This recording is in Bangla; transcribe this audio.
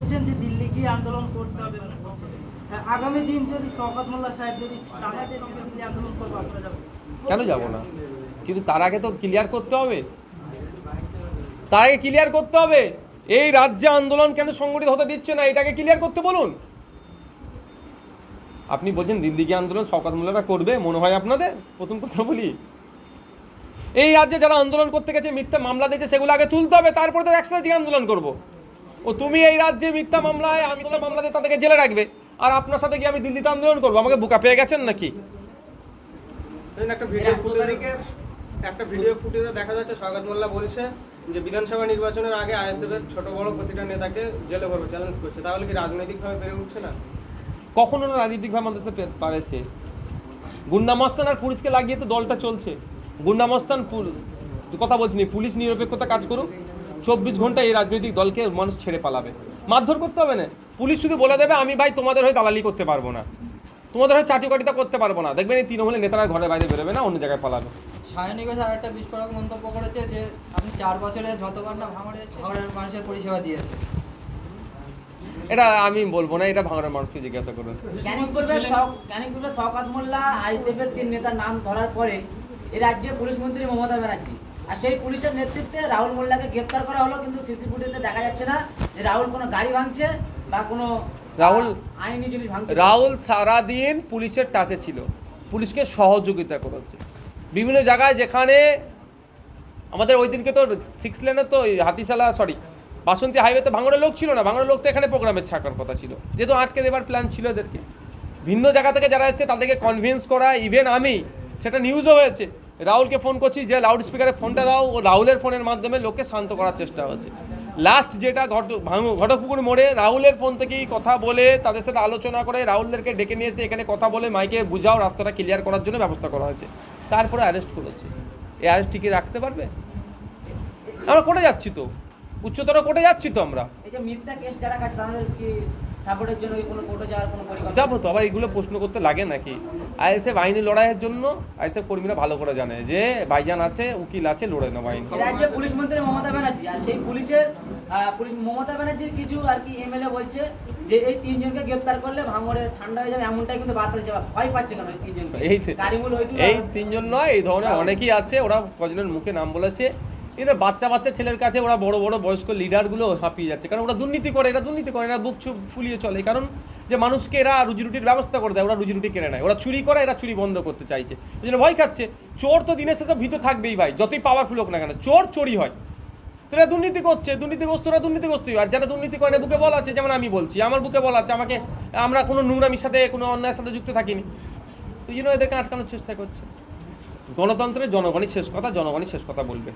বলছেন যে দিল্লি গিয়ে আন্দোলন করতে হবে। হ্যাঁ, আগামী দিন যদি শওকত মোল্লা সাহেব যদি টাকাতে দিল্লি আন্দোলন করব কেন যাব না? কিন্তু তার আগে তো ক্লিয়ার করতে হবে। তার আগে ক্লিয়ার করতে হবে। এই রাজ্যে আন্দোলন কেন সংগঠিত হতে দিচ্ছে না এটাকে ক্লিয়ার করতে বলুন। আপনি বলছেন দিল্লি গিয়ে আন্দোলন শওকাত মোল্লারা করবে মনে হয় আপনাদের? প্রথম কথা বলি। এই রাজ্যে যারা আন্দোলন করতে গেছে মিথ্যা মামলা দিয়েছে সেগুলো আগে তুলতে হবে তারপরে তো একসাথে আন্দোলন করব। ও তুমি এই রাজ্যে মিথ্যা মামলায় আন্দোলন মামলা মামলাতে তাদেরকে জেলে রাখবে। আর আপনার সাথে কি আমি দিল্লিতে আন্দোলন করব। আমাকে বুকা পেয়ে গেছেন নাকি? একটা ভিডিও ফুটেজে একটা ভিডিও ফুটেজে দেখা যাচ্ছে স্বাগত মোল্লা বলছে যে বিধানসভা নির্বাচনের আগে আইএসএফ এর ছোট বড় প্রতিটা নেতাকে জেলে ভরবে চ্যালেঞ্জ করছে। তাহলে কি রাজনৈতিকভাবে বেড়ে উঠছে না? কখনো না রাজনৈতিকভাবে আমাদের সাথে পারেছে। গুন্ডামস্তান আর পুলিশকে লাগিয়ে তো দলটা চলছে। গুন্ডামস্তান পুল- কথা বলছি না, পুলিশ নিরপেক্ষতা কাজ করুক। চব্বিশ ঘণ্টা এই রাজনৈতিক দলকে মানুষ ছেড়ে পালাবে। মারধর করতে হবে না। পুলিশ শুধু বলে দেবে আমি ভাই তোমাদের হয়ে দালালি করতে পারব না। তোমাদের হয়ে চাটিকাটিতা করতে পারব না। দেখবেন এই তৃণমূলের নেতারা ঘরে বাইরে বেরোবে না অন্য জায়গায় পালাবে। সায়নী ঘোষ আর একটা বিস্ফোরক মন্তব্য করেছে যে আপনি চার বছরে যতবার না ভাঙড়ে ভাঙড়ের মানুষের পরিষেবা দিয়েছে এটা আমি বলব না এটা ভাঙড়ের মানুষকে জিজ্ঞাসা করুন। ক্যানিংপুরের শক- ক্যানিংপুরের শওকত মোল্লা আইসিএফের তিন নেতার নাম ধরার পরে এই রাজ্যের পুলিশ মন্ত্রী মমতা ব্যানার্জি আর সেই পুলিশের নেতৃত্বে রাহুল মোল্লাকে গ্রেপ্তার করা হলো কিন্তু সিসি ফুটেজে দেখা যাচ্ছে না যে রাহুল কোনো গাড়ি ভাঙছে বা কোনো রাহুল- আইনি জিনিস ভাঙছে রাহুল সারাদিন পুলিশের টাচে ছিল। পুলিশকে সহযোগিতা করেছে বিভিন্ন জায়গায় যেখানে আমাদের ওই দিনকে তো সিক্স লেনে তো হাতিশালা সরি বাসন্তী হাইওয়েতে ভাঙড়ের লোক ছিল না। ভাঙড়ের লোক তো এখানে প্রোগ্রামের ছাকার কথা ছিল। যেহেতু আটকে দেবার প্ল্যান ছিল এদেরকে। ভিন্ন জায়গা থেকে যারা এসেছে তাদেরকে কনভিন্স করা ইভেন আমি সেটা নিউজও হয়েছে। রাহুলকে ফোন করছি, যে লাউড স্পিকারে ফোনটা দাও, ও রাহুলের ফোনের মাধ্যমে লোককে শান্ত করার চেষ্টা হচ্ছে লাস্ট যেটা ঘট ঘটকপুকুর মোড়ে রাহুলের ফোন থেকেই কথা বলে তাদের সাথে আলোচনা করে রাহুলদেরকে ডেকে নিয়ে এসে এখানে কথা বলে মাইকে বুঝাও, রাস্তাটা ক্লিয়ার করার জন্য ব্যবস্থা করা হয়েছে। তারপরে অ্যারেস্ট করেছে। এই অ্যারেস্ট টিকে রাখতে পারবে? আমরা করে যাচ্ছি তো। উচ্চতর কোর্টে যাচ্ছি তো আমরা। যাব তো আবার এগুলো প্রশ্ন করতে লাগে নাকি? আইএসএফ আইনি লড়াইয়ের জন্য আইএসএফ কর্মীরা ভালো করে জানে যে ভাইজান আছে উকিল আছে লড়ে নেব আইন রাজ্যে পুলিশ মন্ত্রী মমতা ব্যানার্জি আর সেই পুলিশের পুলিশ মমতা ব্যানার্জির কিছু আর কি এমএলএ বলছে যে এই তিনজনকে গ্রেপ্তার করলে ভাঙড়ে ঠান্ডা হয়ে যাবে এমনটাই কিন্তু বার্তা দিচ্ছে ভয় পাচ্ছে কেন এই হইতুল এই তিনজন নয় এই ধরনের অনেকেই আছে ওরা কজনের মুখে নাম বলেছে। এদের বাচ্চা বাচ্চা ছেলের কাছে ওরা বড় বড় বয়স্ক লিডারগুলো হাঁপিয়ে যাচ্ছে। কারণ ওরা দুর্নীতি করে, এরা দুর্নীতি করে, এরা বুক ফুলিয়ে চলে। কারণ যে মানুষকে এরা রুজি রুটির ব্যবস্থা করে দেয়, ওরা রুজি রুটি কেড়ে নেয়। ওরা চুরি করে, এরা চুরি বন্ধ করতে চাইছে। ওই জন্য ভয় খাচ্ছে। চোর তো দিনের শেষে ভিতর থাকবেই ভাই, যতই পাওয়ারফুল হোক না কেন। চোর চোরি হয়। তো এরা দুর্নীতি করছে দুর্নীতিগ্রস্তরা দুর্নীতিগ্রস্তই আর যারা দুর্নীতি করে বুকে বলা আছে। যেমন আমি বলছি, আমার বুকে বলা আছে। আমাকে, আমরা কোনো নোংরামির সাথে, কোনো অন্যায়ের সাথে যুক্ত থাকিনি। ওই জন্য এদেরকে আটকানোর চেষ্টা করছে। গণতন্ত্রের জনগণই শেষ কথা, জনগণই শেষ কথা বলবে।